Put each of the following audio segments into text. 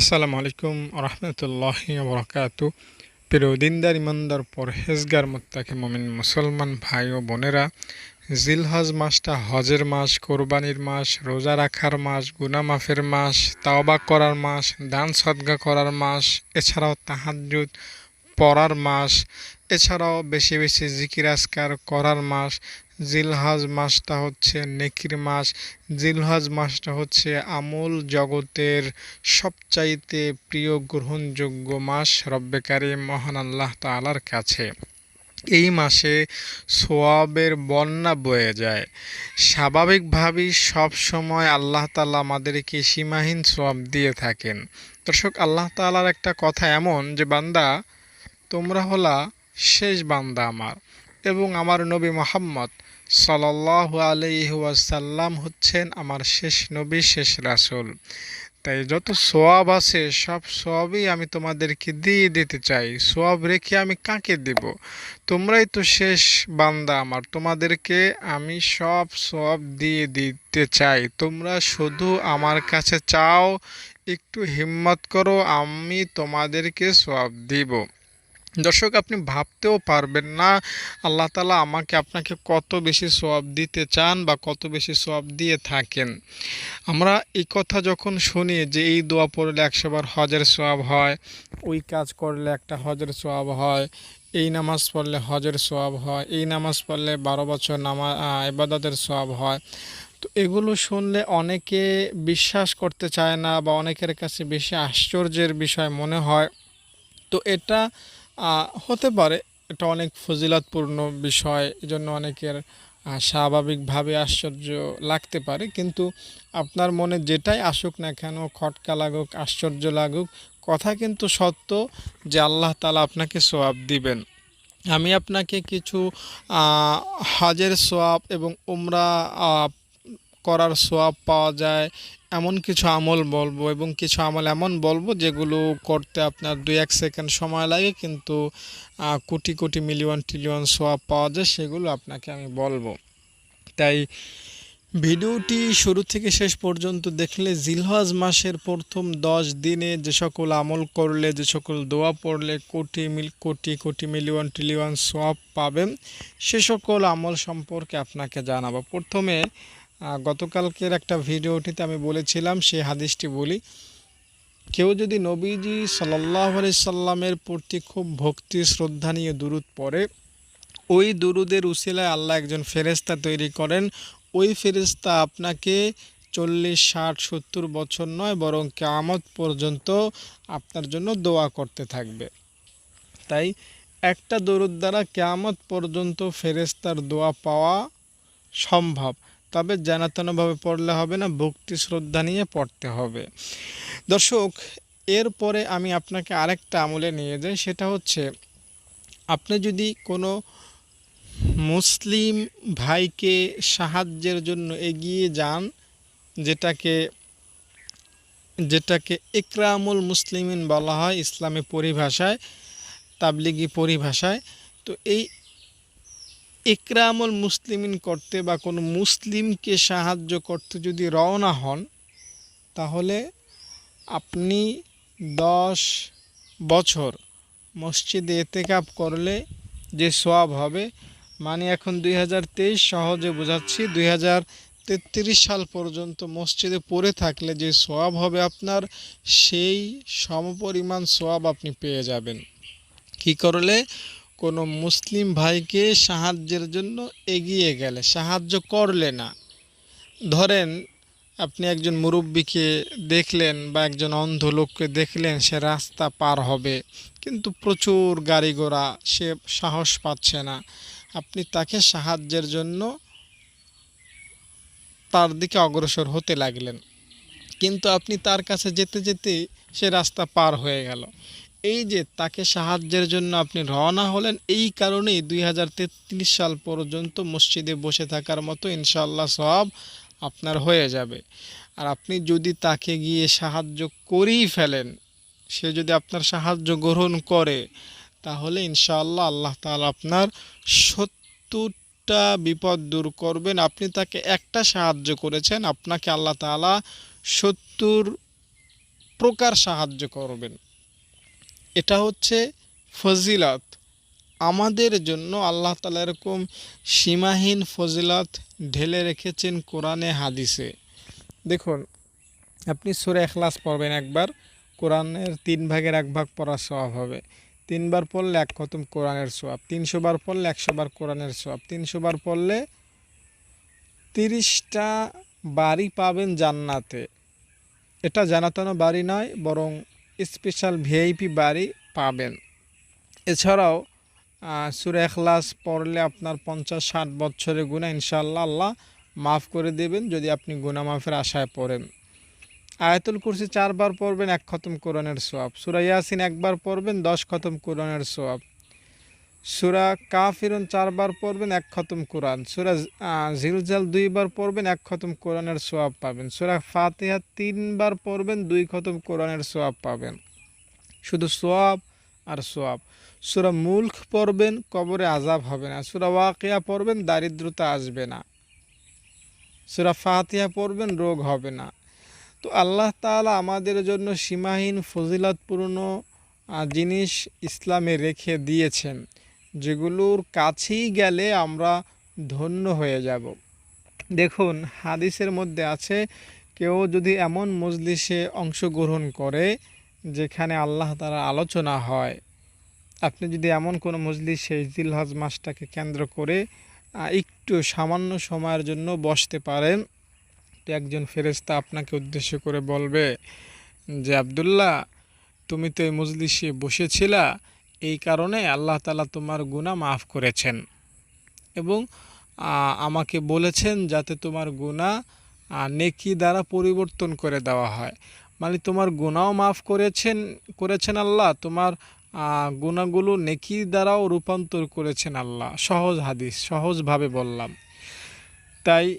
আসসালামু আলাইকুম রহমতুল্লাহ বরকাত প্রিয় দিনদার, ইমানদার, পরহেজগার, মোত্তাকে মমিন, মুসলমান ভাই ও বোনেরা, জিলহজ মাসটা হজের মাস, কোরবানির মাস, রোজা রাখার মাস গুনা মাফের মাস, তাওবা করার মাস, দান সদগা করার মাস, এছাড়াও তাহাজুদ পড়ার মাস, এছাড়াও বেশি বেশি জিকির আসকার করার মাস জিলহজ মাসটা হচ্ছে নেকির মাস। জিলহাজ মাসটা হচ্ছে আমল জগতের সবচাইতে প্রিয় গ্রহণযোগ্য মাস রব্বেকারী মহান আল্লাহ তালার কাছে। এই মাসে সোয়াবের বন্যা বয়ে যায়। স্বাভাবিকভাবেই সব সময় আল্লাহ তালা আমাদেরকে সীমাহীন সোয়াব দিয়ে থাকেন। দর্শক, আল্লাহ তালার একটা কথা এমন যে, বান্দা, তোমরা হলা শেষ বান্দা আমার এবং আমার নবী মোহাম্মদ সাল্লাহ আলহিহাসাল্লাম হচ্ছেন আমার শেষ নবী, শেষ রাসুল। তাই যত সোয়াব আছে, সব সোয়াবই আমি তোমাদেরকে দিয়ে দিতে চাই। সোয়াব রেখে আমি কাকে দেব? তোমরাই তো শেষ বান্দা আমার। তোমাদেরকে আমি সব সোয়াব দিয়ে দিতে চাই। তোমরা শুধু আমার কাছে চাও, একটু হিম্মত করো, আমি তোমাদেরকে সোয়াব দিব। দর্শক, আপনি ভাবতেও পারবেন না আল্লাহ তালা আমাকে আপনাকে কত বেশি সোয়াব দিতে চান বা কত বেশি সোয়াব দিয়ে থাকেন। আমরা এই কথা যখন শুনি যে এই দোয়া পড়লে একশোবার হজের সোয়াব হয়, ওই কাজ করলে একটা হজের সোয়াব হয়, এই নামাজ পড়লে হজের সোয়াব হয়, এই নামাজ পড়লে বারো বছর নামা এবাদতের সোয়াব হয়, তো এগুলো শুনলে অনেকে বিশ্বাস করতে চায় না বা অনেকের কাছে বেশি আশ্চর্যের বিষয় মনে হয়। তো এটা হতে পারে। এটা অনেক ফজিলতপূর্ণ বিষয়, এজন্য অনেকের স্বাভাবিকভাবে আশ্চর্য লাগতে পারে। কিন্তু আপনার মনে যেটাই আসুক না কেন, খটকা লাগুক, আশ্চর্য লাগুক, কথা কিন্তু সত্য যে আল্লাহ তালা আপনাকে সোয়াব দিবেন। আমি আপনাকে কিছু হাজের সোয়াব এবং উমরা করার সোয়াব পাওয়া যায় এমন কিছু আমল বলব এবং কিছু আমল এমন বলব যেগুলো করতে আপনার দুই এক সেকেন্ড সময় লাগে কিন্তু কোটি কোটি মিলিয়ন ট্রিলিয়ন সোয়াব পাওয়া যায় সেগুলো আপনাকে আমি বলব। তাই ভিডিওটি শুরু থেকে শেষ পর্যন্ত দেখলে জিলহজ মাসের প্রথম দশ দিনে যে সকল আমল করলে, যে সকল দোয়া পড়লে কোটি মিল, কোটি কোটি মিলিয়ন ট্রিলিয়ন সোয়াব পাবেন, সে সকল আমল সম্পর্কে আপনাকে জানাব। প্রথমে গতকালকের একটা ভিডিওটিতে আমি বলেছিলাম, সেই হাদিসটি বলি। কেউ যদি নবীজি সাল্লাহ সাল্লামের প্রতি খুব ভক্তি, শ্রদ্ধা নিয়ে দুরুদ পড়ে, ওই দুরুদের উসিলায় আল্লাহ একজন ফেরেস্তা তৈরি করেন। ওই ফেরেস্তা আপনাকে চল্লিশ, ষাট, সত্তর বছর নয়, বরং কেয়ামত পর্যন্ত আপনার জন্য দোয়া করতে থাকবে। তাই একটা দরুদ দ্বারা কেয়ামত পর্যন্ত ফেরেস্তার দোয়া পাওয়া সম্ভব। তবে জানাতনভাবে পড়লে হবে না, ভক্তি শ্রদ্ধা নিয়ে পড়তে হবে। দর্শক, এরপরে আমি আপনাকে আরেকটা আমলে নিয়ে যাই, সেটা হচ্ছে, আপনি যদি কোনো মুসলিম ভাইকে সাহায্যের জন্য এগিয়ে যান, যেটাকে যেটাকে ইকরামুল মুসলিমিন বলা হয় ইসলামী পরিভাষায়, তাবলিগি পরিভাষায়, তো এই ইকরামুল মুসলিমিন করতে বা কোনো মুসলিমকে সাহায্য করতে যদি রওনা হন, তাহলে আপনি দশ বছর মসজিদে এতেকাপ করলে যে সোয়াব হবে মানে এখন দুই হাজার তেইশ সহজে বোঝাচ্ছি, দুই তেত্রিশ সাল পর্যন্ত মসজিদে পড়ে থাকলে যে সোয়াব হবে আপনার, সেই সমপরিমাণ সোয়াব আপনি পেয়ে যাবেন। কি করলে? কোনো মুসলিম ভাইকে সাহায্যের জন্য এগিয়ে গেলে, সাহায্য করলে না। ধরেন, আপনি একজন মুরব্বীকে দেখলেন বা একজন অন্ধ লোককে দেখলেন, সে রাস্তা পার হবে, কিন্তু প্রচুর গাড়ি ঘোড়া, সে সাহস পাচ্ছে না। আপনি তাকে সাহায্যের জন্য তার দিকে অগ্রসর হতে লাগলেন। কিন্তু আপনি তার কাছে যেতে যেতে সে রাস্তা পার হয়ে গেল। এই যে তাকে সাহায্যের জন্য আপনি রওনা হলেন, এই কারণেই দুই হাজার তেত্রিশ সাল পর্যন্ত মসজিদে বসে থাকার মতো ইনশাল্লাহ সব আপনার হয়ে যাবে। আর আপনি যদি তাকে গিয়ে সাহায্য করেই ফেলেন, সে যদি আপনার সাহায্য গ্রহণ করে, তাহলে ইনশাআল্লাহ আল্লাহ তালা আপনার সত্তরটা বিপদ দূর করবেন। আপনি তাকে একটা সাহায্য করেছেন, আপনাকে আল্লাহ তালা সত্তর প্রকার সাহায্য করবেন। এটা হচ্ছে ফজিলত। আমাদের জন্য আল্লাহ তালা এরকম সীমাহীন ফজিলত ঢেলে রেখেছেন কোরআনে, হাদিসে। দেখুন, আপনি সুরে এখলাস পড়বেন একবার, কোরআনের তিন ভাগের এক ভাগ পড়ার স্বভাব হবে। তিনবার পড়লে এক খতম কোরআনের সোয়াব তিনশো বার পড়লে একশো বার কোরআনের সোয়াব তিনশো বার পড়লে তিরিশটা বাড়ি পাবেন জান্নাতে। এটা জানাতানো বাড়ি নয়, বরং স্পেশাল ভিআইপি বাড়ি পাবেন। এছাড়াও সুরে এখলাস পড়লে আপনার পঞ্চাশ ষাট বছরের গুণা ইনশাল্লাহ আল্লাহ মাফ করে দেবেন যদি আপনি গুণা মাফের আশায় পড়েন। আয়াতুল কুরসি চারবার পড়বেন, এক খতম কোরআনের সোয়াব। সুরাইয়াসিন একবার পড়বেন, দশ খতম কোরআনের সোয়াব। সুরা কাফিরুন চারবার পড়বেন, এক খতম কোরআন। সুরা ঝিলজাল দুইবার পড়বেন, এক খতম কোরআনের সোয়াব পাবেন। সুরা ফাতিহা তিনবার পড়বেন, দুই খতম কোরআনের সোয়াব পাবেন। শুধু সোয়াব আর সোয়াব। সুরা মুল্ক পড়বেন, কবরে আজাব হবে না। সুরা ওয়াকিয়া পড়বেন, দারিদ্রতা আসবে না। সুরা ফাতিহা পড়বেন, রোগ হবে না। তো আল্লাহ তালা আমাদের জন্য সীমাহীন ফজিলতপূর্ণ জিনিস ইসলামে রেখে দিয়েছেন। যেগুলোর কাছেই গেলে আমরা ধন্য হয়ে যাব। দেখুন, হাদিসের মধ্যে আছে, কেউ যদি এমন মজলিসে অংশগ্রহণ করে, যেখানে আল্লাহ তারা আলোচনা হয়, আপনি যদি এমন কোনো মজলিস সেই জিলহজ মাসটাকে কেন্দ্র করে একটু সামান্য সময়ের জন্য বসতে পারেন, তো একজন ফেরেস্তা আপনাকে উদ্দেশ্য করে বলবে, যে আবদুল্লাহ, তুমি তো এই মজলিসে বসেছিলা এই কারণে আল্লাহ তালা তোমার গুণা মাফ করেছেন। এবং আমাকে বলেছেন যাতে তোমার গুণা নেকি দ্বারা পরিবর্তন করে দেওয়া হয়। মানে তোমার গুণাও মাফ করেছেন করেছেন আল্লাহ, তোমার গুণাগুলো নেকি দ্বারাও রূপান্তর করেছেন আল্লাহ। সহজ হাদিস, সহজভাবে বললাম। তাই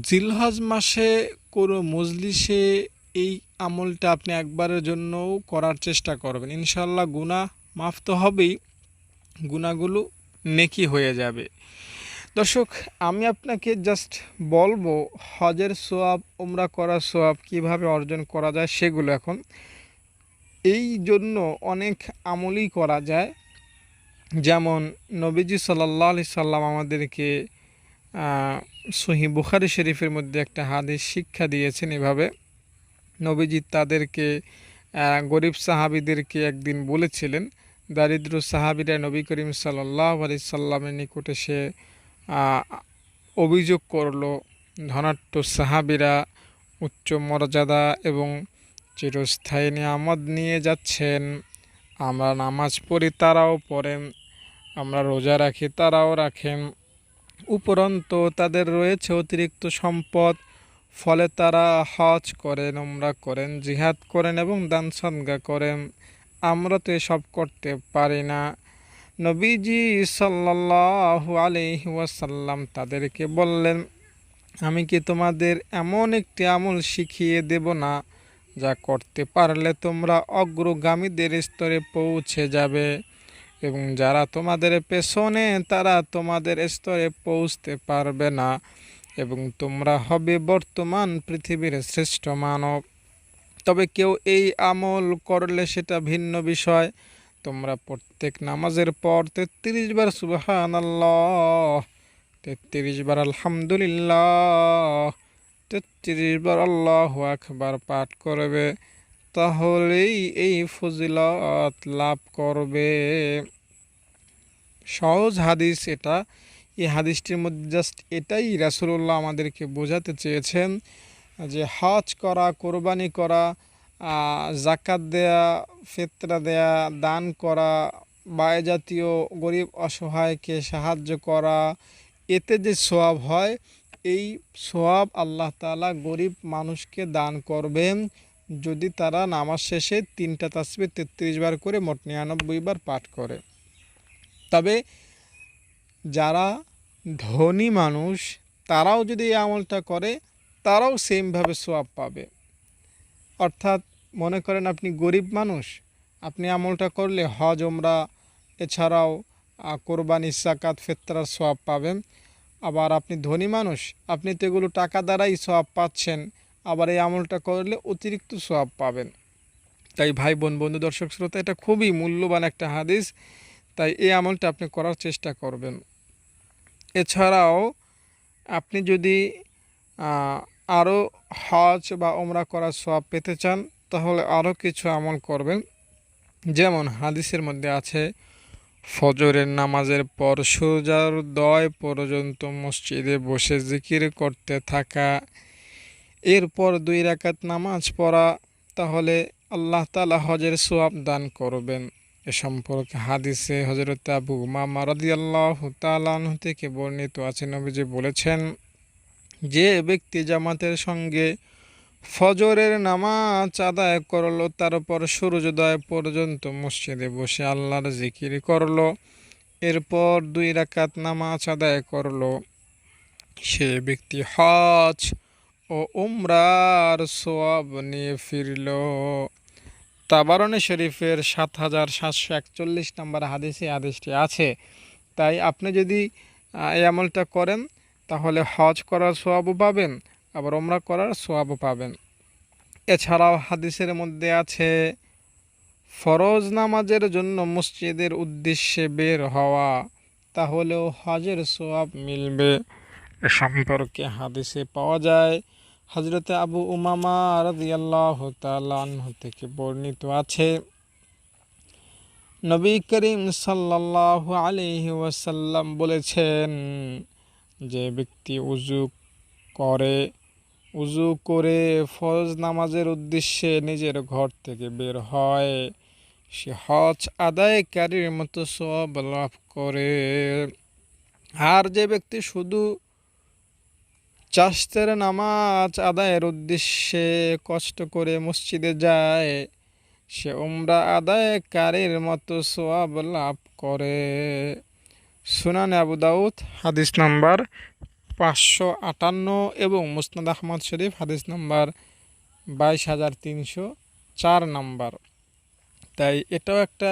জিলহজ মাসে কোনো মজলিসে এই আমলটা আপনি একবারের জন্যও করার চেষ্টা করবেন। ইনশাল্লাহ গুণা মাফ তো হবেই গুণাগুলো নেকি হয়ে যাবে। দর্শক, আমি আপনাকে জাস্ট বলব, হজের সোয়াব, উমরা করার সোয়াব কীভাবে অর্জন করা যায় সেগুলো এখন। এই জন্য অনেক আমলই করা যায়। যেমন নবীজি সাল্লাহ আলি সাল্লাম আমাদেরকে সহি বুখারি শরীফের মধ্যে একটা হাদিস শিক্ষা দিয়েছেন এভাবে। নবীজি তাদেরকে গরিব সাহাবিদেরকে একদিন বলেছিলেন, দারিদ্র সাহাবিরা নবী করিম সাল্লাহ আলি সাল্লামের নিকটে সে অভিযোগ করল ধনাট্য সাহাবিরা উচ্চ মর্যাদা এবং চিরস্থায়ী নিয়ামত নিয়ে যাচ্ছেন। আমরা নামাজ পড়ি, তারাও পড়েন। আমরা রোজা রাখি, তারাও রাখেন। উপরন্ত তাদের রয়েছে অতিরিক্ত সম্পদ। ফলে তারা হজ করেন ওমরা করেন, জিহাদ করেন এবং দান সদগা করেন। আমরা তো এসব করতে পারি না। নবীজি সাল্লাহু আলহি ওয়াসাল্লাম তাদেরকে বললেন, আমি কি তোমাদের এমন একটি আমল শিখিয়ে দেব না, যা করতে পারলে তোমরা অগ্রগামীদের স্তরে পৌঁছে যাবে? এবং যারা তোমাদের পেছনে, তারা তোমাদের স্তরে পৌঁছতে পারবে না। এবং তোমরা হবে বর্তমান পৃথিবীর শ্রেষ্ঠ মানব। তবে কেউ এই আমল করলে সেটা ভিন্ন বিষয়। তোমরা প্রত্যেক নামাজের পর তেত্রিশ বার সুবাহান আল্লাহ তেত্রিশ বার আলহামদুলিল্লাহ, তেত্রিশ বার আল্লাহ আকবার পাঠ করবে, তাহলেই এই ফজিলত লাভ করবে। সহজ হাদিস এটা এই হাদিসটির মধ্যে জাস্ট এটাই রাসুল্লাহ আমাদেরকে বোঝাতে চেয়েছেন যে হজ করা, কোরবানি করা জাকাত দেয়া, ফেতরা দেয়া, দান করা জাতীয় গরিব অসহায়কে সাহায্য করা, এতে যে সোয়াব হয়, এই সোয়াব আল্লাহ তালা গরিব মানুষকে দান করবেন। যদি তারা নামাজ শেষে তিনটা তাসবে তেত্রিশ বার করে মোট নিরানব্বই বার পাঠ করে। তবে যারা ধনী মানুষ, তারাও যদি এই আমলটা করে, তারাও সেমভাবে সোয়াব পাবে। অর্থাৎ মনে করেন আপনি গরিব মানুষ, আপনি আমলটা করলে হজ ওমরা এছাড়াও কোরবানি সাকাত ফেতরার সোয়াব পাবেন। আবার আপনি ধনী মানুষ, আপনি তো এগুলো টাকা দ্বারাই সোয়াব পাচ্ছেন, আবার এই আমলটা করলে অতিরিক্ত সোয়াব পাবেন। তাই ভাই, বোন, বন্ধু, দর্শক, শ্রোতা, এটা খুবই মূল্যবান একটা হাদিস। তাই এই আমলটা আপনি করার চেষ্টা করবেন। এছাড়াও আপনি যদি আরও হজ বা ওমরা করার সব পেতে চান, তাহলে আরও কিছু আমল করবেন। যেমন হাদিসের মধ্যে আছে, ফজরের নামাজের পর সূর্যোদয় পর্যন্ত মসজিদে বসে জিকির করতে থাকা, এরপর দুই রাকাত নামাজ পড়া, তাহলে আল্লাহ তালা হজের সোয়াব দান করবেন। এ সম্পর্কে হাদিসে হজরত আবু মামা রাদি আল্লাহ তালাহ থেকে বর্ণিত আছে, নবীজি বলেছেন, যে ব্যক্তি জামাতের সঙ্গে ফজরের নামাজ আদায় করল তারপর সূর্যোদয় পর্যন্ত মসজিদে বসে আল্লাহর জিকির করল, এরপর দুই রাকাত নামাজ আদায় করল। সে ব্যক্তি হজ ও উমরার সোয়াব নিয়ে ফিরল। তাবারনে শরীফের সাত হাজার সাতশো একচল্লিশ নম্বর হাদিসে আদেশটি আছে। তাই আপনি যদি এই আমলটা করেন, তাহলে হজ করার সোয়াবও পাবেন, আবার ওমরা করার সোয়াবও পাবেন। এছাড়াও হাদিসের মধ্যে আছে, ফরজ নামাজের জন্য মসজিদের উদ্দেশ্যে বের হওয়া, তাহলেও হজের সোয়াব মিলবে। এ সম্পর্কে হাদিসে পাওয়া যায় হজরতে আবু উমামা রাদিয়াল্লাহ তালাহ থেকে বর্ণিত আছে, নবী করিম সাল্লাহ আলহি ওয়াসাল্লাম বলেছেন যে ব্যক্তি উজু করে উজু করে ফরজ নামাজের উদ্দেশ্যে নিজের ঘর থেকে বের হয়। সে হজ আদায়কারীর মতো সব লাভ করে। আর যে ব্যক্তি শুধু চাষতের নামাজ আদায়ের উদ্দেশ্যে কষ্ট করে মসজিদে যায়। সে উমরা আদায়কারীর মতো সোয়াব লাভ করে। সুনান আবু দাউদ, হাদিস নাম্বার পাঁচশো আটান্ন এবং মুসনাদ আহমদ শরীফ, হাদিস নাম্বার বাইশ হাজার তিনশো চার নাম্বার। তাই এটাও একটা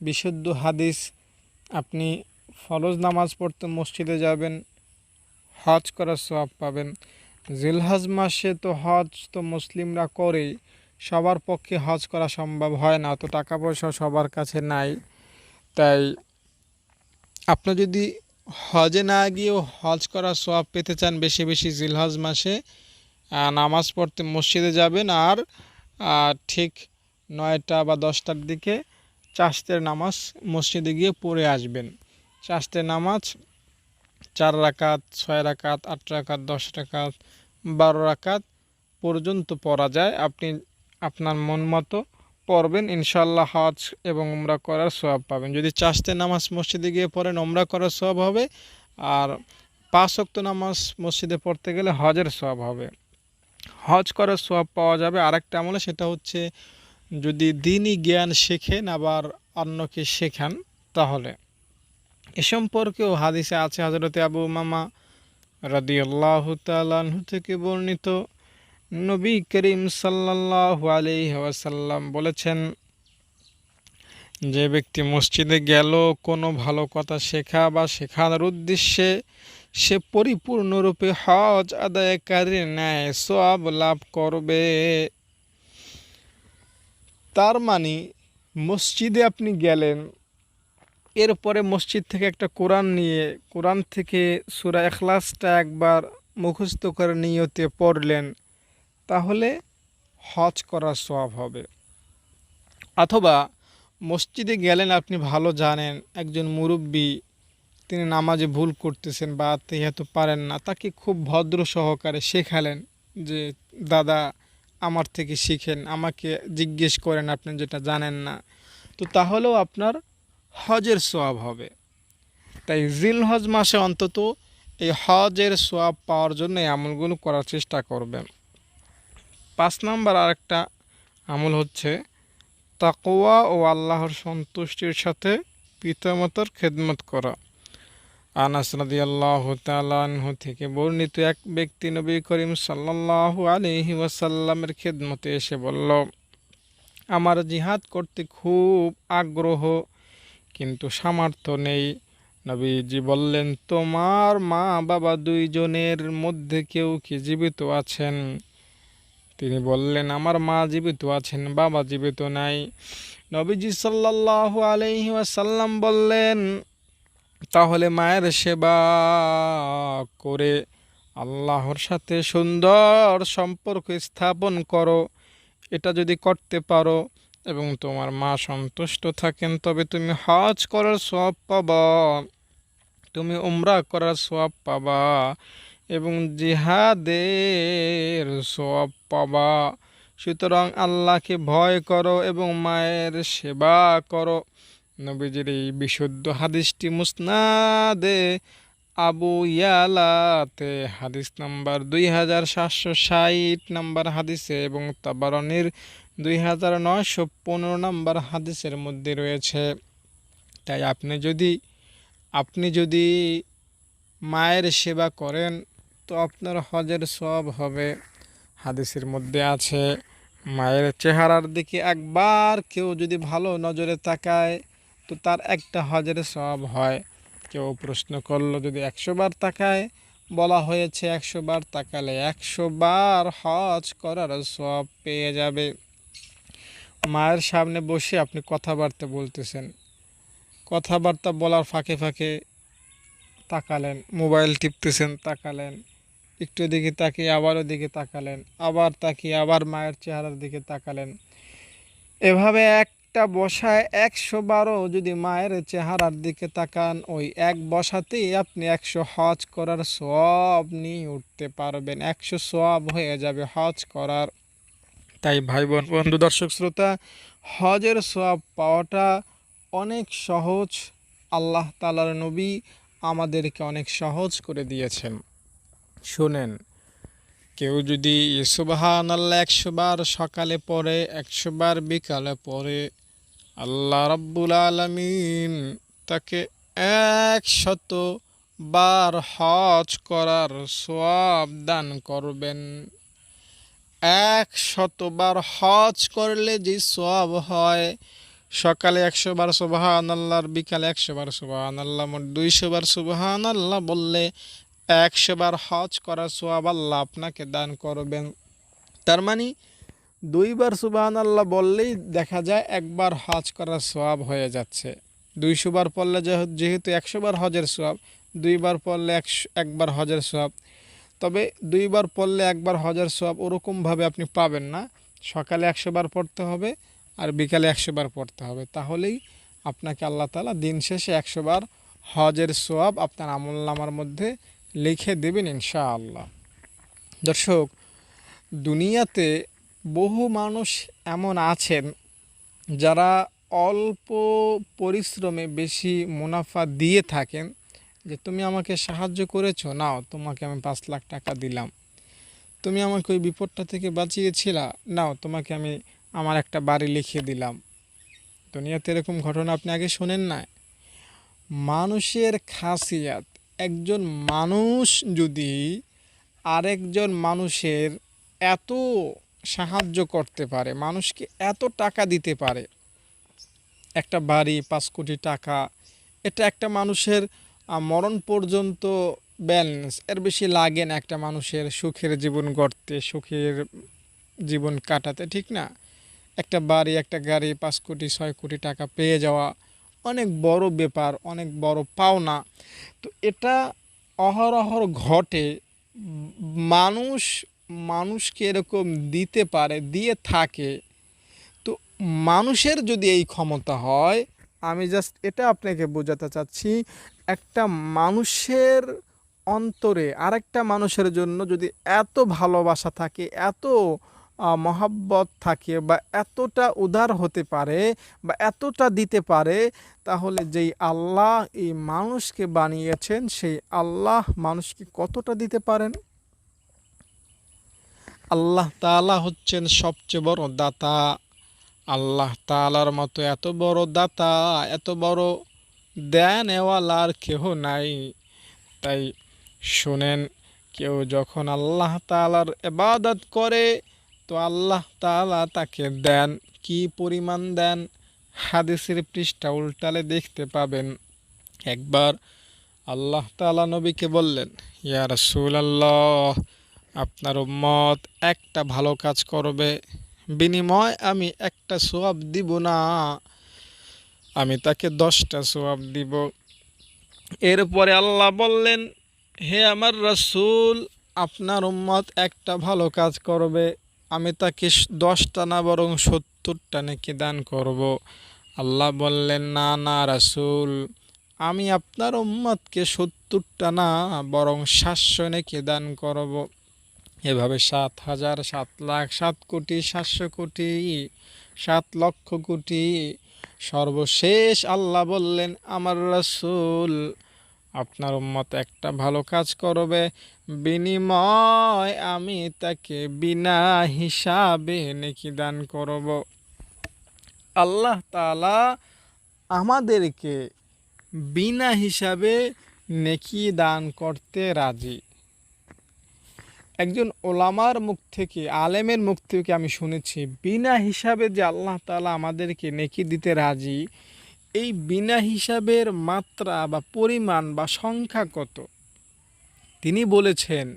বিশুদ্ধ হাদিস। আপনি ফরজ নামাজ পড়তে মসজিদে যাবেন হজ করার সব পাবেন। জিলহজ মাসে তো হজ তো মুসলিমরা করেই, সবার পক্ষে হজ করা সম্ভব হয় না, তো টাকা পয়সা সবার কাছে নাই। তাই আপনি যদি হজে না গিয়েও হজ করার সব পেতে চান বেশি বেশি জিলহজ মাসে নামাজ পড়তে মসজিদে যাবেন আর ঠিক নয়টা বা দশটার দিকে চাষতের নামাজ মসজিদে গিয়ে পড়ে আসবেন। চাষতের নামাজ চার রাকাত, ছয় রাকাত, আট রাকাত, দশ রাকাত, বারো রাকাত পর্যন্ত পড়া যায়। আপনি আপনার মন মতো পড়বেন। ইনশাল্লাহ হজ এবং ওমরা করার সব পাবেন। যদি চাষতে নামাজ মসজিদে গিয়ে পড়েন ওমরা করার সব হবে। আর পাঁচ অক্ত নামাজ মসজিদে পড়তে গেলে হজের সব হবে। হজ করার সব পাওয়া যাবে। আরেকটা আমলে সেটা হচ্ছে, যদি দিনই জ্ঞান শেখেন, আবার অন্যকে শেখান, তাহলে। এ সম্পর্কেও হাদিসে আছে হজরতে আবু মামা রাদিয়াল্লাহ তালাহু থেকে বর্ণিত। নবী করিম সাল্লাহ আলিহাসাল্লাম বলেছেন, যে ব্যক্তি মসজিদে গেল, কোনো ভালো কথা শেখা বা শেখানোর উদ্দেশ্যে সে পরিপূর্ণরূপে হজ আদায়কারীর ন্যায় সব লাভ করবে। তার মানে মসজিদে আপনি গেলেন এরপরে মসজিদ থেকে একটা কোরআন নিয়ে, কোরআন থেকে সুরা এখলাসটা একবার মুখস্থ করে নিয়তে পড়লেন, তাহলে হজ করার সব হবে। অথবা মসজিদে গেলেন আপনি ভালো জানেন, একজন মুরব্বী, তিনি নামাজে ভুল করতেছেন বা তেহাতো পারেন না, তাকে খুব ভদ্র সহকারে শেখালেন যে, দাদা, আমার থেকে শিখেন, আমাকে জিজ্ঞেস করেন আপনি যেটা জানেন না। তো তাহলেও আপনার হজের সোয়াব হবে। তাই জিল হজ মাসে অন্তত এই হজের সোয়াব পাওয়ার জন্য এই আমলগুলো করার চেষ্টা করবেন। পাঁচ নম্বর আরেকটা আমল হচ্ছে তাকোয়া ও আল্লাহর সন্তুষ্টির সাথে পিতামাতার খেদমত করা। আনাস রাদি আল্লাহ তালাহ থেকে বর্ণিত এক ব্যক্তি নবী করিম সাল্লাহ আলহি ওয়াসাল্লামের খেদমতে এসে বলল, আমার জিহাদ করতে খুব আগ্রহ কিন্তু সামর্থ্য নেই। নবীজি বললেন, তোমার মা বাবা দুইজনের মধ্যে কেউ কি জীবিত আছেন? তিনি বললেন, আমার মা জীবিত আছেন, বাবা জীবিত নাই। নবীজি সাল্লাল্লাহু আলাইহি ওয়াসাল্লাম বললেন, তাহলে মায়ের সেবা করে আল্লাহর সাথে সুন্দর সম্পর্ক স্থাপন করো। এটা যদি করতে পারো এবং তোমার মা সন্তুষ্ট থাকেন, তবে তুমি হজ করার সব পাবা। তুমি উমরা করার সব পাবা এবং জিহাদের সব পাবা। সুতরাং আল্লাহকে ভয় করো এবং মায়ের সেবা করো। নবীজির এই বিশুদ্ধ হাদিসটি মুসনাদে আবু ইয়ালাতে, হাদিস নাম্বার দুই হাজার সাতশো ষাট নাম্বার হাদিসে এবং তাবারনির দুই হাজার নয়শো পনেরো নাম্বার হাদিসের মধ্যে রয়েছে, তাই আপনি যদি আপনি যদি মায়ের সেবা করেন, তো আপনার হজের সব হবে। হাদিসের মধ্যে আছে, মায়ের চেহারার দিকে একবার কেউ যদি ভালো নজরে তাকায়, তো তার একটা হজের সব হয়। কেউ প্রশ্ন করল, যদি একশো বার তাকায়, বলা হয়েছে একশো বার তাকালে একশো বার হজ করার সব পেয়ে যাবে। মায়ের সামনে বসে আপনি কথাবার্তা বলতেছেন। কথাবার্তা বলার ফাঁকে ফাঁকে তাকালেন, মোবাইল টিপতেছেন, তাকালেন। একটু দিকে তাকিয়ে আবার ওদিকে তাকালেন, আবার তাকিয়ে আবার মায়ের চেহারার দিকে তাকালেন। এভাবে একটা বসায় একশো বারো যদি মায়ের চেহারার দিকে তাকান, ওই এক বসাতেই আপনি একশো হজ করার সব নিয়ে উঠতে পারবেন। একশো সব হয়ে যাবে হজ করার। তাই ভাই বোন বন্ধু, দর্শক, শ্রোতা, হজের সব পাওয়াটা অনেক সহজ। আল্লাহ তালার নবী আমাদেরকে অনেক সহজ করে দিয়েছেন। শোনেন, কেউ যদি সুবাহান আল্লাহ একশো বার সকালে পড়ে, একশো বার বিকালে পড়ে, আল্লাহ রব্বুল আলমিন তাকে একশত বার হজ করার সব দান করবেন। এক শতবার হজ করলে যে সব হয়, সকালে একশো বার সুবাহান আল্লাহর বিকালে একশো বার সুবাহান আল্লাহ মোট দুইশো বার সুবাহান আল্লাহ বললে একশো বার হজ করার সোয়াব আল্লাহ আপনাকে দান করবেন। তার মানে দুইবার সুবাহান আল্লাহ বললেই দেখা যায় একবার হজ করার সোয়াব হয়ে যাচ্ছে। দুইশো বার পড়লে যেহেতু একশো বার হজের সোয়াব দুইবার পড়লে একশো, একবার হজের সোয়াব তবে দুইবার পড়লে একবার হজের সোয়াব ওরকমভাবে আপনি পাবেন না। সকালে একশো বার পড়তে হবে আর বিকালে একশো বার পড়তে হবে। তাহলেই আপনাকে আল্লাহ তালা দিন শেষে একশো বার হজের সোয়াব আপনার আমল্লামার মধ্যে লিখে দেবেন ইনশাআল্লাহ। দর্শক, দুনিয়াতে বহু মানুষ এমন আছেন যারা অল্প পরিশ্রমে বেশি মুনাফা দিয়ে থাকেন। যে তুমি আমাকে সাহায্য করেছ, নাও, তোমাকে আমি পাঁচ লাখ টাকা দিলাম। তুমি আমাকে ওই বিপদটা থেকে বাঁচিয়েছিলা, নাও, তোমাকে আমি আমার একটা বাড়ি লিখে দিলাম। দুনিয়াতে এরকম ঘটনা আপনি আগে শোনেন না মানুষের খাসিয়াত, একজন মানুষ যদি আরেকজন মানুষের এত সাহায্য করতে পারে, মানুষকে এত টাকা দিতে পারে, একটা বাড়ি, পাঁচ কোটি টাকা, এটা একটা মানুষের মরণ পর্যন্ত ব্যালেন্স এর বেশি লাগে না একটা মানুষের সুখের জীবন গড়তে, সুখের জীবন কাটাতে, ঠিক না? একটা বাড়ি, একটা গাড়ি, পাঁচ কোটি, ছয় কোটি টাকা পেয়ে যাওয়া অনেক বড় ব্যাপার, অনেক বড় পাওনা। তো এটা অহরহর ঘটে, মানুষ, মানুষকে এরকম দিতে পারে, দিয়ে থাকে। তো মানুষের যদি এই ক্ষমতা হয় আমি জাস্ট এটা আপনাকে বোঝাতে চাচ্ছি, একটা মানুষের অন্তরে আরেকটা মানুষের জন্য যদি এত ভালোবাসা থাকে, এত মহাব্বত থাকে বা এতটা উদার হতে পারে বা এতটা দিতে পারে, তাহলে যেই আল্লাহ এই মানুষকে বানিয়েছেন, সেই আল্লাহ মানুষকে কতটা দিতে পারেন? আল্লাহ তালা হচ্ছেন সবচেয়ে বড় দাতা। আল্লাহ তালার মতো এত বড় দাতা, এত বড় দেন এওয়ালার কেহ নাই। তাই শোনেন, কেউ যখন আল্লাহ তালার এবাদত করে, তো আল্লাহ তালা তাকে দেন, কি পরিমাণ দেন? হাদিসের পৃষ্ঠা উল্টালে দেখতে পাবেন। একবার আল্লাহ তালা নবীকে বললেন, ইয়া রসুল আল্লাহ আপনার উম্মত একটা ভালো কাজ করবে বিনিময় আমি একটা সোয়াব দিব না। আমি তাকে দশটা সোয়াব দিব। এরপরে আল্লাহ বললেন, হে আমার রসুল, আপনার উম্মত একটা ভালো কাজ করবে। আমি তাকে দশটা না বরং সত্তরটা নাকি দান করব। আল্লাহ বললেন, না না রাসূল, আমি আপনার উম্মতকে সত্তরটা না বরং সাতশো নাকি দান করব। এভাবে সাত হাজার, সাত লাখ, সাত কোটি, সাতশো কোটি, সাত লক্ষ কোটি, সর্বশেষ আল্লাহ বললেন, আমার রাসূল, আপনার উম্মত একটা ভালো কাজ করবে। বিনিময় আমি তাকে বিনা হিসাবে নেকি দান করব। আল্লাহ তালা আমাদেরকে বিনা হিসাবে নেকি দান করতে রাজি। একজন ওলামার মুখ থেকে, আলেমের মুখ থেকে আমি শুনেছি, বিনা হিসাবে যে আল্লাহ তাআলা আমাদেরকে নেকি দিতে রাজি, এই বিনা হিসাবের মাত্রা বা পরিমাণ বা সংখ্যা কত? তিনি বলেছেন,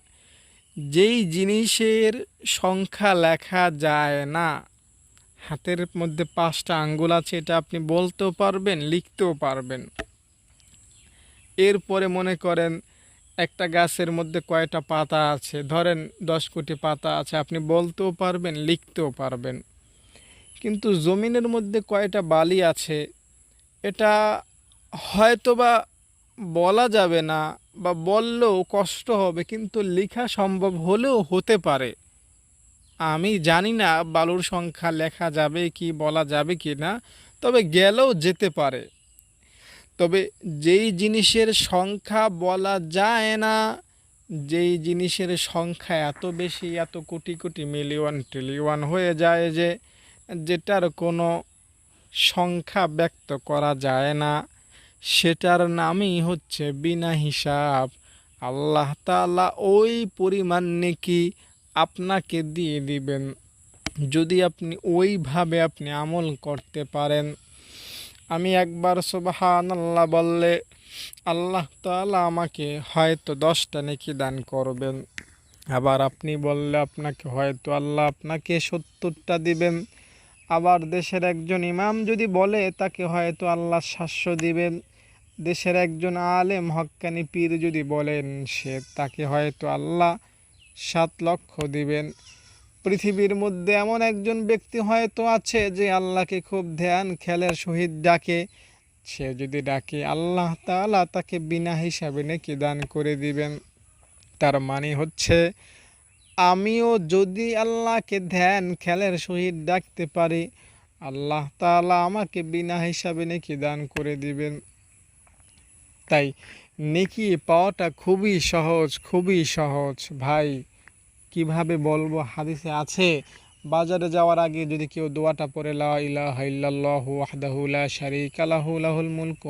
যেই জিনিসের সংখ্যা লেখা যায় না, হাতের মধ্যে পাঁচটা আঙ্গুল আছে, এটা আপনি বলতেও পারবেন, লিখতেও পারবেন। এরপরে মনে করেন একটা গাছের মধ্যে কয়টা পাতা আছে? ধরেন দশ কোটি পাতা আছে, আপনি বলতেও পারবেন, লিখতেও পারবেন। কিন্তু জমিনের মধ্যে কয়টা বালি আছে, এটা হয়তোবা বলা যাবে না বা বললেও কষ্ট হবে, কিন্তু লেখা সম্ভব হলেও হতে পারে। আমি জানি না বালুর সংখ্যা লেখা যাবে কি, বলা যাবে কি না, তবে গেলেও যেতে পারে। তবে যেই জিনিসের সংখ্যা বলা যায় না, যেই জিনিসের সংখ্যা এত বেশি, এত কোটি কোটি মিলিয়ন ট্রিলিয়ন হয়ে যায় যে যেটার কোনো সংখ্যা ব্যক্ত করা যায় না, সেটার নামই হচ্ছে বিনা হিসাব। আল্লাহ তাআলা ওই পরিমাণ নেকি আপনাকে দিয়ে দিবেন। যদি আপনি ওইভাবে আপনি আমল করতে পারেন আমি একবার সুবাহান আল্লাহ বললে, আল্লাহ তাআলা আমাকে হয়তো দশটা নেকি দান করবেন। আবার আপনি বললে আপনাকে হয়তো আল্লাহ আপনাকে সত্তরটা দিবেন। আবার দেশের একজন ইমাম যদি বলে, তাকে হয়তো আল্লাহ সাতশো দিবেন। দেশের একজন আলেম, হক্কানি পীর যদি বলেন সে, তাকে হয়তো আল্লাহ সাত লক্ষ দিবেন। পৃথিবীর মধ্যে এমন একজন ব্যক্তি হয়তো আছে যে আল্লাহকে খুব ধ্যান, খেলের সহিত ডাকে। সে যদি ডাকে, আল্লাহ তাআলা তাকে বিনা হিসাবে নাকি দান করে দিবেন। তার মানে হচ্ছে, আমিও যদি আল্লাহকে ধ্যান, খেলের সহিত ডাকতে পারি, আল্লাহ তাআলা আমাকে বিনা হিসাবে নাকি দান করে দিবেন। তাই নেকি পাওয়াটা খুবই সহজ খুবই সহজ। ভাই কীভাবে বলব হাদিসে আছে? বাজারে যাওয়ার আগে যদি কেউ দোয়াটা পড়ে, লা ইলাহা লা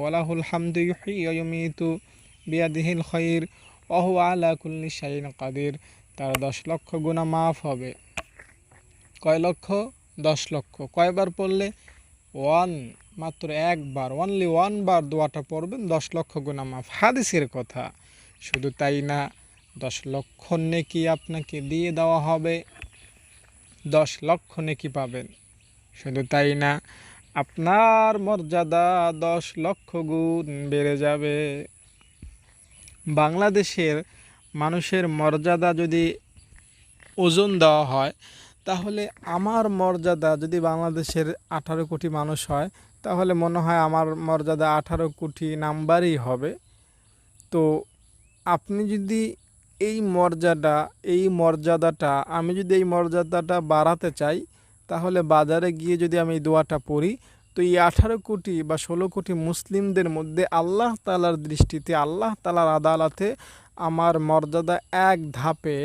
লাহুল হামদু তার দশ লক্ষ গুণা মাফ হবে। কয় লক্ষ? দশ লক্ষ। কয়বার পড়লে? ওয়ান, মাত্র একবার। অনলি ওয়ান বার দোয়াটা পড়বেন, দশ লক্ষ গুনাহ মাফ। হাদিসের কথা। শুধু তাই না দশ লক্ষ নেকি আপনাকে দিয়ে দেওয়া হবে। দশ লক্ষ নেকি পাবেন। শুধু তাই না, আপনার মর্যাদা দশ লক্ষ গুণ বেড়ে যাবে। বাংলাদেশের মানুষের মর্যাদা যদি ওজন দেওয়া হয়, তাহলে আমার মর্যাদা যদি বাংলাদেশের আঠারো কোটি মানুষ হয়, তাহলে মনে হয় আমার মর্যাদা আঠারো কোটি নাম্বারই হবে। তো আপনি যদি এই মর্যাদা, এই মর্যাদাটা, আমি যদি এই মর্যাদাটা বাড়াতে চাই, তাহলে বাজারে গিয়ে যদি আমি এই দোয়াটা পড়ি, তো এই আঠারো কোটি বা ষোলো কোটি মুসলিমদের মধ্যে আল্লাহ তালার দৃষ্টিতে, আল্লাহ তালার আদালতে আমার মর্যাদা এক ধাপে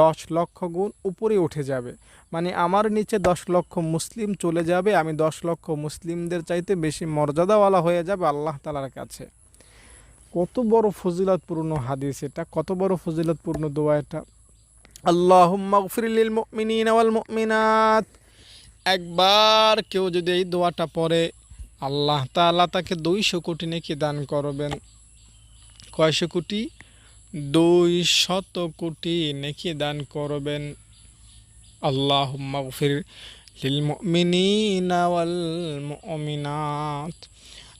দশ লক্ষ গুণ উপরে উঠে যাবে। মানে আমার নিচে দশ লক্ষ মুসলিম চলে যাবে, আমি দশ লক্ষ মুসলিমদের চাইতে বেশি মর্যাদাওয়ালা হয়ে যাবে আল্লাহ তালার কাছে। কত বড় ফজিলতপূর্ণ হাদিস এটা, কত বড় ফজিলতপূর্ণ দোয়া এটা। আল্লাহ মগফিরিল মুমিনিন ওয়াল মুমিনাত। একবার কেউ যদি এই দোয়াটা পড়ে, আল্লাহ তাআলা তাকে দুইশো কোটি নেকি দান করবেন। কয়শো কোটি? দুই শত কোটি নেকি দান করবেন। আল্লাহ মাগফির লিল মুমিনিনা ওয়াল মুমিনাত।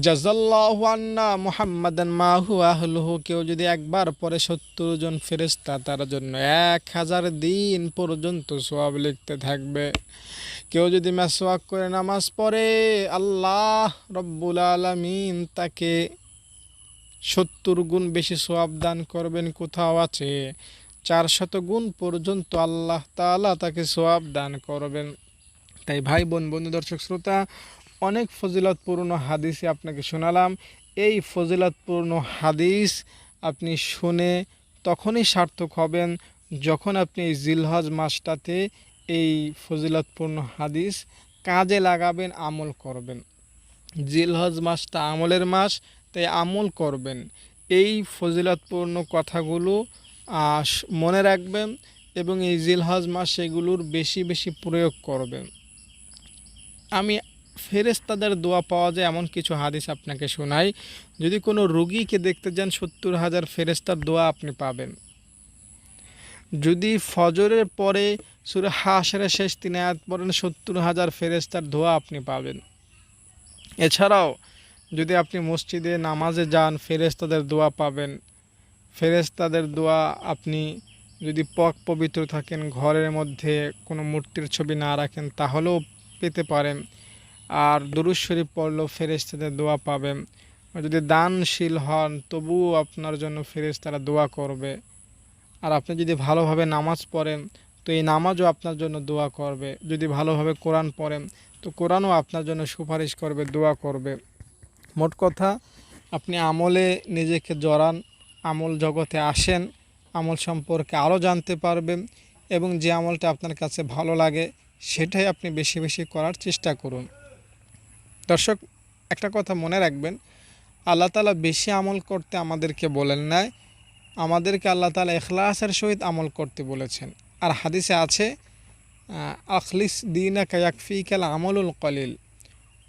জাজাল্লাহু আন্না মুহাম্মাদান মাহু আহলুহু, কেউ যদি একবার পরে সত্তর জন ফেরেস্তা তার জন্য এক হাজার দিন পর্যন্ত সোয়াব লিখতে থাকবে। কেউ যদি মেসওয়াক করে নামাজ পড়ে, আল্লাহ রব্বুল আলমিন তাকে সত্তর গুণ বেশি সোয়াব দান করবেন কোথাও আছে? চার শত গুণ পর্যন্ত আল্লাহ তালা তাকে সোয়াব দান করবেন। তাই ভাই বোন, বন্ধু, দর্শক, শ্রোতা অনেক ফজিলতপূর্ণ হাদিসে আপনাকে শোনালাম। এই ফজিলতপূর্ণ হাদিস আপনি শুনে তখনই সার্থক হবেন যখন আপনি এই জিলহজ মাসটাতে এই ফজিলতপূর্ণ হাদিস কাজে লাগাবেন, আমল করবেন। জিলহজ মাসটা আমলের মাস, তাই আমল করবেন। এই ফজিলতপূর্ণ কথাগুলো মনে রাখবেন এবং এই জিলহজ মাস এগুলোর বেশি বেশি প্রয়োগ করবেন। আমি ফেরেস্তাদের দোয়া পাওয়া যায়, এমন কিছু হাদিস আপনাকে শোনাই। যদি কোনো রুগীকে দেখতে যান, সত্তর হাজার ফেরেস্তার দোয়া আপনি পাবেন। যদি ফজরের পরে সুরে হাসের শেষ তিন আয়াত পড়েন, সত্তর হাজার ফেরেস্তার দোয়া আপনি পাবেন। এছাড়াও, যদি আপনি মসজিদে নামাজে যান ফেরেস্তাদের দোয়া পাবেন। ফেরেস্তাদের দোয়া আপনি যদি পক পবিত্র থাকেন, ঘরের মধ্যে কোনো মূর্তির ছবি না রাখেন, তাহলেও পেতে পারেন। আর দরুদ শরীফ পড়লেও ফেরেস্তাদের দোয়া পাবেন যদি দানশীল হন, তবুও আপনার জন্য ফেরেস্তারা দোয়া করবে। আর আপনি যদি ভালোভাবে নামাজ পড়েন, তো এই নামাজও আপনার জন্য দোয়া করবে। যদি ভালোভাবে কোরআন পড়েন, তো কোরআনও আপনার জন্য সুপারিশ করবে, দোয়া করবে। মোট কথা, আপনি আমলে নিজেকে জড়ান, আমল জগতে আসেন, আমল সম্পর্কে আরও জানতে পারবেন এবং যে আমলটা আপনার কাছে ভালো লাগে, সেটাই আপনি বেশি বেশি করার চেষ্টা করুন। দর্শক, একটা কথা মনে রাখবেন, আল্লাহ তালা বেশি আমল করতে আমাদেরকে বলেন নাই, আমাদেরকে আল্লাহ তালা এখলাসের সহিত আমল করতে বলেছেন। আর হাদিসে আছে আখলিস দিনা কায়াকফি কাল আমলুল কলিল।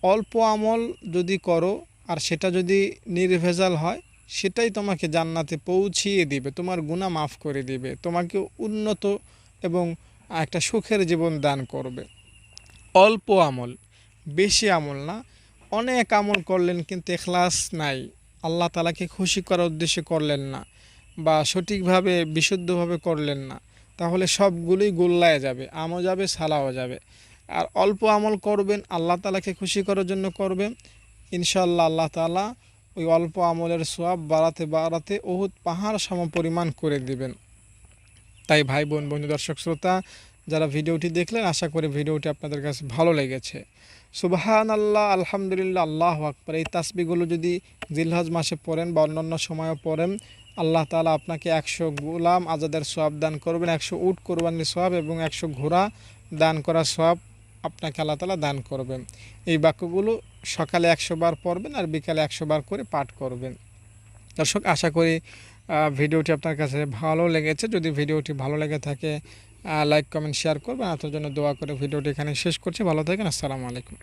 অল্প আমল যদি করো, আর সেটা যদি নির্ভেজাল হয়, সেটাই তোমাকে জান্নাতে পৌঁছিয়ে দিবে, তোমার গুণা মাফ করে দিবে, তোমাকে উন্নত এবং একটা সুখের জীবন দান করবে। অল্প আমল। বেশি আমল না। অনেক আমল করলেন কিন্তু এখলাস নাই। আল্লাহ তালাকে খুশি করার উদ্দেশ্যে করলেন না বা সঠিকভাবে, বিশুদ্ধভাবে করলেন না। তাহলে সবগুলোই গোল্লায় যাবে, আমও যাবে, সালাও যাবে। আর অল্প আমল করবেন, আল্লাহ তালাকে খুশি করার জন্য করবেন। ইনশাল্লাহ আল্লাহ তালা ওই অল্প আমলের সোয়াব বাড়াতে বাড়াতে বহুত পাহাড় সম পরিমাণ করে দিবেন। তাই ভাই বোন, বন্ধু, দর্শক, শ্রোতা, যারা ভিডিওটি দেখলেন, আশা করি ভিডিওটি আপনাদের কাছে ভালো লেগেছে। সুবাহান আল্লাহ আলহামদুলিল্লাহ, আল্লাহ আকবর। এই তাসবিগুলো যদি জিলহজ মাসে পড়েন বা অন্যান্য সময়ও পড়েন, আল্লাহ তালা আপনাকে একশো গোলাম আজাদের সোয়াব দান করবেন, একশো উট কোরবানির সোয়াব এবং একশো ঘোড়া দান করা সোয়াব আপনাকে আল্লাহ তালা দান করবেন। এই বাক্যগুলো সকালে একশো বার পড়বেন আর বিকালে একশো বার করে পাঠ করবেন। দর্শক, আশা করি ভিডিওটি আপনার কাছে ভালো লেগেছে। যদি ভিডিওটি ভালো লেগে থাকে লাইক, কমেন্ট, শেয়ার করবেন। আপনার জন্য দোয়া করে ভিডিওটি এখানে শেষ করছি। ভালো থাকেন। আসসালামু আলাইকুম।